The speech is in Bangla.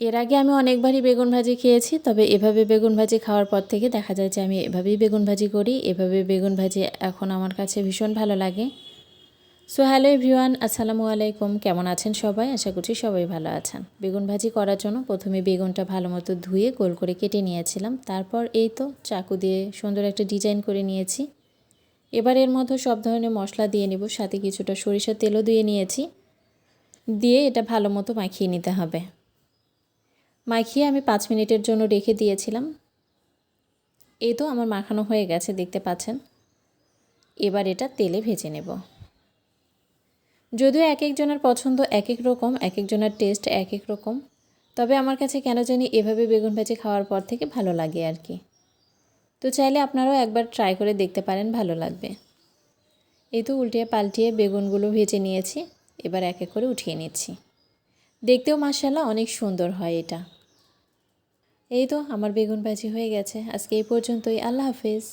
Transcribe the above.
এর আগে আমি অনেকবারই বেগুন ভাজি খেয়েছি, তবে এভাবে বেগুন ভাজি খাওয়ার পর থেকে দেখা যায় যে আমি এভাবেই বেগুন ভাজি করি, এভাবে বেগুন ভাজি এখন আমার কাছে ভীষণ ভালো লাগে। সো হ্যালো এভরিওয়ান, আসসালামু আলাইকুম, কেমন আছেন সবাই? আশা করছি সবাই ভালো আছেন। বেগুন ভাজি করার জন্য প্রথমে বেগুনটা ভালো মতো ধুয়ে গোল করে কেটে নিয়েছিলাম, তারপর এই তো চাকু দিয়ে সুন্দর একটা ডিজাইন করে নিয়েছি। এবার এর মধ্যে সব ধরনের মশলা দিয়ে নেব, সাথে কিছুটা সরিষার তেলও দিয়ে নিয়েছি, দিয়ে এটা ভালো মতো মাখিয়ে নিতে হবে। মাখিয়ে আমি পাঁচ মিনিটের জন্য রেখে দিয়েছিলাম। এই তো আমার মাখানো হয়ে গেছে, দেখতে পাচ্ছেন? এবার এটা তেলে ভেজে নেব। যদিও এক একজনের পছন্দ এক এক রকম এক একজনের টেস্ট এক এক রকম, তবে আমার কাছে কেন জানি এভাবে বেগুন ভেজে খাওয়ার পর থেকে ভালো লাগে আর কি। তো চাইলে আপনারাও একবার ট্রাই করে দেখতে পারেন, ভালো লাগবে। এই তো উল্টিয়ে পাল্টিয়ে বেগুনগুলো ভেজে নিয়েছি, এবার এক এক করে উঠিয়ে নিচ্ছি। দেখতেও মাসাল্লাহ অনেক সুন্দর হয় এটা। এই তো আমার বেগুন ভাজি হয়ে গেছে। আজকে এই পর্যন্তই। আল্লাহ হাফেজ।